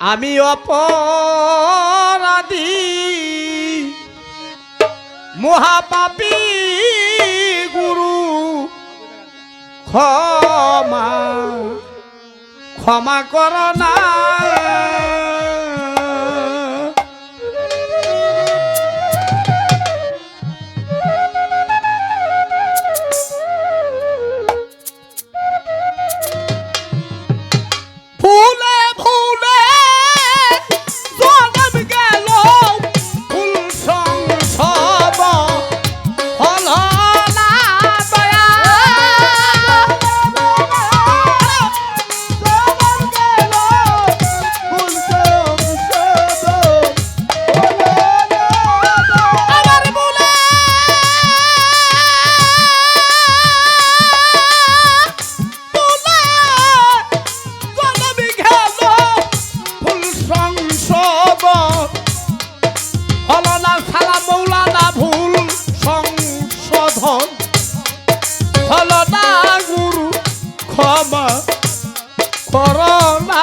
আমি অপরাধী। মহাপাপী গুরু ক্ষমা ক্ষমা করো ক্ষমা করো না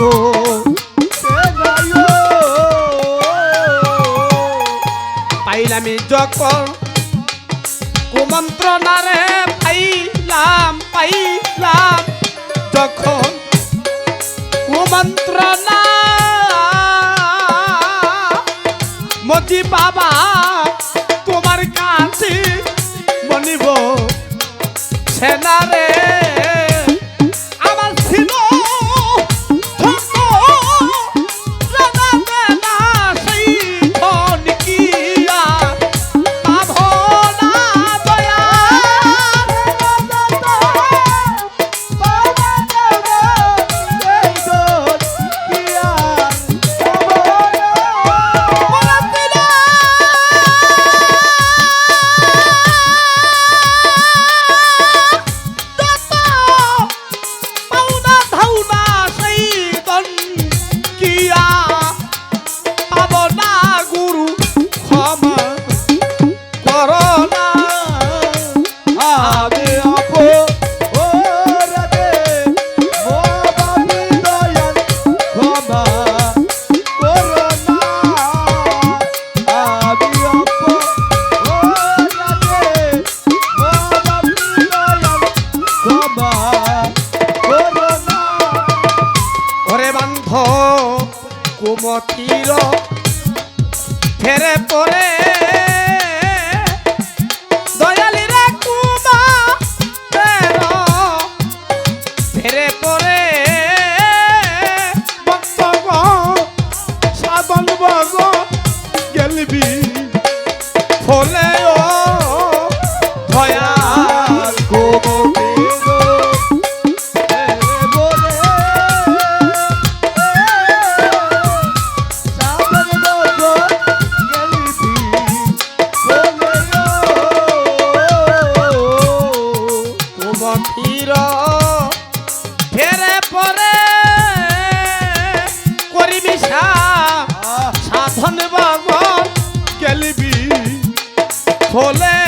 গো। পাইলামি যখন কুমন্ত্রণারে পাইলাম পাইলাম। যখন কুমন্ত্রণা মজি বাবা তোমার কাছে বনিব। সেনারে কুমতির ফেরে পরে হলে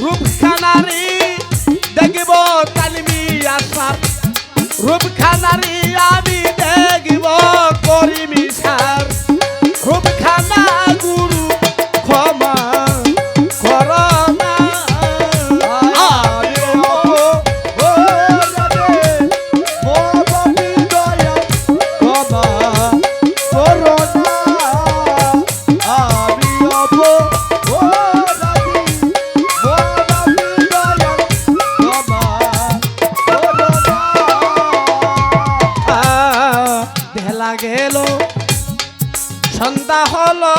রূপখানারি দেখব কালমি আসার রূপখানারি গেল। সন্ধ্যা হলো।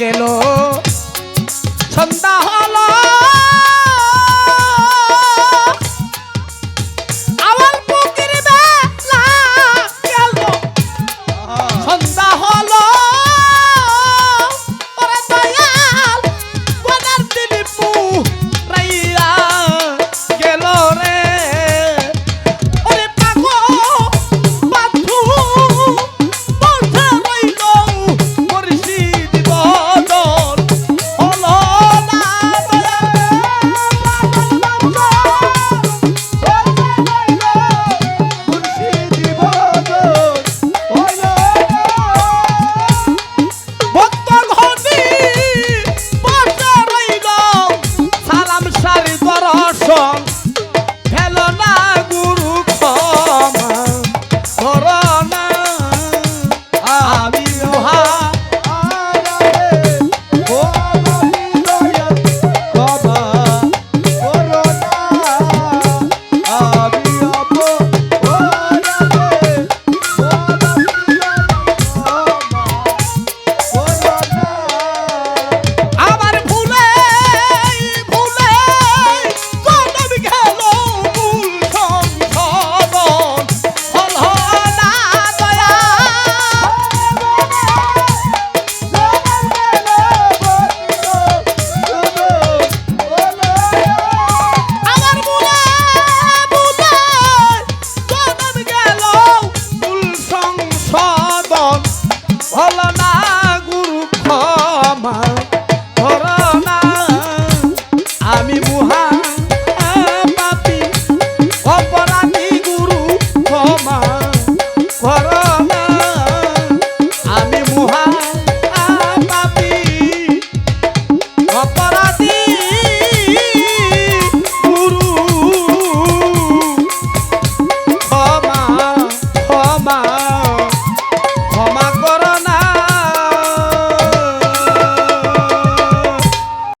গেল